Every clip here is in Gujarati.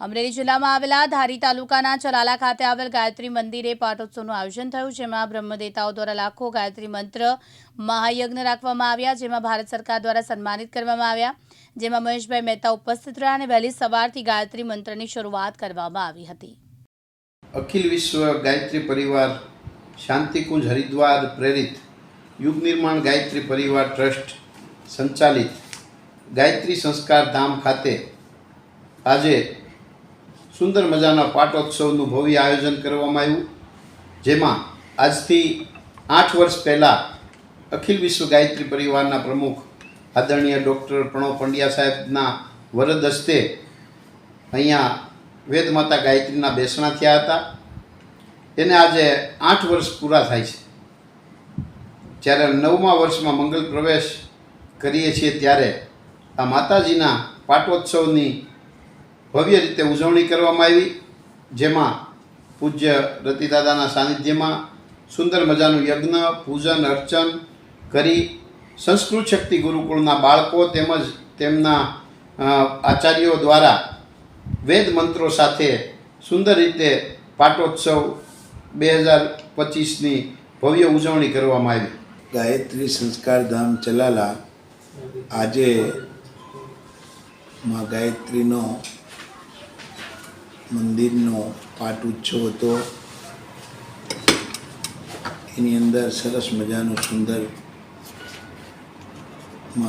અમરેલી જિલ્લામાં આવેલા ધારી તાલુકાના ચલાલા ખાતે આવેલ ગાયત્રી મંદિરે પાટોત્સવનું આયોજન થયું, જેમાં બ્રહ્મદેતાઓ દ્વારા લાખો ગાયત્રી મંત્ર મહાયજ્ઞ રાખવામાં આવ્યા, જેમાં ભારત સરકાર દ્વારા સન્માનિત કરવામાં આવ્યા, જેમાં મહેશભાઈ મહેતા ઉપસ્થિત રહ્યા અને વહેલી સવારથી ગાયત્રી મંત્રની શરૂઆત કરવામાં આવી હતી. અખિલ વિશ્વ ગાયત્રી પરિવાર શાંતિકુંજ હરિદ્વાર પ્રેરિત યુગ નિર્માણ ગાયત્રી પરિવાર ટ્રસ્ટ સંચાલિત ગાયત્રી સંસ્કાર ધામ ખાતે આજે સુંદર મજાના પાટોત્સવનું ભવ્ય આયોજન કરવામાં આવ્યું, જેમાં આજથી આઠ વર્ષ પહેલાં અખિલ વિશ્વ ગાયત્રી પરિવારના પ્રમુખ આદરણીય ડૉક્ટર પ્રણવ પંડ્યા સાહેબના વરદ હસ્તે અહીંયા વેદમાતા ગાયત્રીના બેસણા થયા હતા. એને આજે આઠ વર્ષ પૂરા થાય છે. જ્યારે નવમા વર્ષમાં મંગલ પ્રવેશ કરીએ છીએ ત્યારે આ માતાજીના પાટોત્સવની ભવ્ય રીતે ઉજવણી કરવામાં આવી, જેમાં પૂજ્ય રતિદાદાના સાનિધ્યમાં સુંદર મજાનું યજ્ઞ, પૂજન, અર્ચન કરી સંસ્કૃત શક્તિ ગુરુકુળના બાળકો તેમજ તેમના આચાર્યો દ્વારા વેદ મંત્રો સાથે સુંદર રીતે પાટોત્સવ બે હજાર પચીસની ભવ્ય ઉજવણી કરવામાં આવી. ગાયત્રી સંસ્કાર ધામ ચલાલા આજે માં ગાયત્રીનો મંદિરનો પાટ ઉત્સવ હતો. એની અંદર સરસ મજાનું સુંદરમાં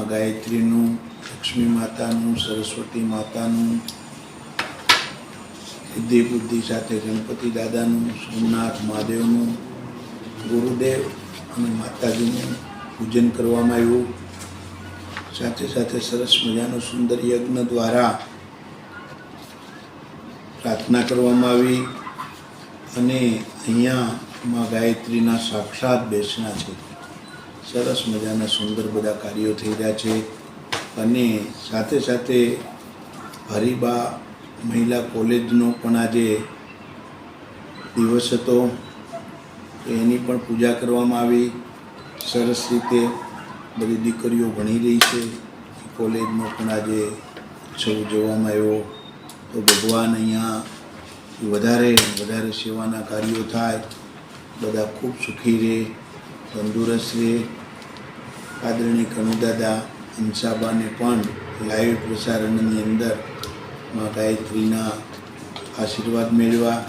ગાયત્રીનું, લક્ષ્મી માતાનું, સરસ્વતી માતાનું સિદ્ધિ બુદ્ધિ સાથે ગણપતિ દાદાનું, સોમનાથ મહાદેવનું, ગુરુદેવ અને માતાજીનું પૂજન કરવામાં આવ્યું. સાથે સાથે સરસ મજાનું સુંદર યજ્ઞ દ્વારા પ્રાર્થના કરવામાં આવી અને અહીંયા માં ગાયત્રીના સાક્ષાત બેસણા છે. સરસ મજાના સુંદર બધા કાર્યો થઈ રહ્યા છે અને સાથે સાથે હરિબા મહિલા કોલેજનો પણ આજે દિવસ હતો. એની પણ પૂજા કરવામાં આવી. સરસ રીતે બધી દીકરીઓ ભણી રહી છે. કોલેજનો પણ આજે ઉત્સવ ઉજવવામાં આવ્યો. તો ભગવાન અહીંયા વધારે વધારે સેવાના કાર્યો થાય, બધા ખૂબ સુખી રહે, તંદુરસ્ત રહે. આદરણીય કનુદાદા ઇન્સાબાને પણ લાઈવ પ્રસારણની અંદર મા ગાયત્રીના આશીર્વાદ મેળવા.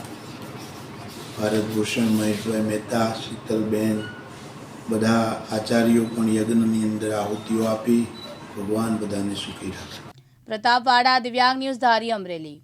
ભારત ભૂષણ, મહેશભાઈ મહેતા, શીતલબેન, બધા આચાર્યો પણ યજ્ઞની અંદર આહુતિઓ આપી, ભગવાન બધાને સુખી રાખે. પ્રતાપવાડા દિવ્યાંગ ન્યૂઝ ધારી અમરેલી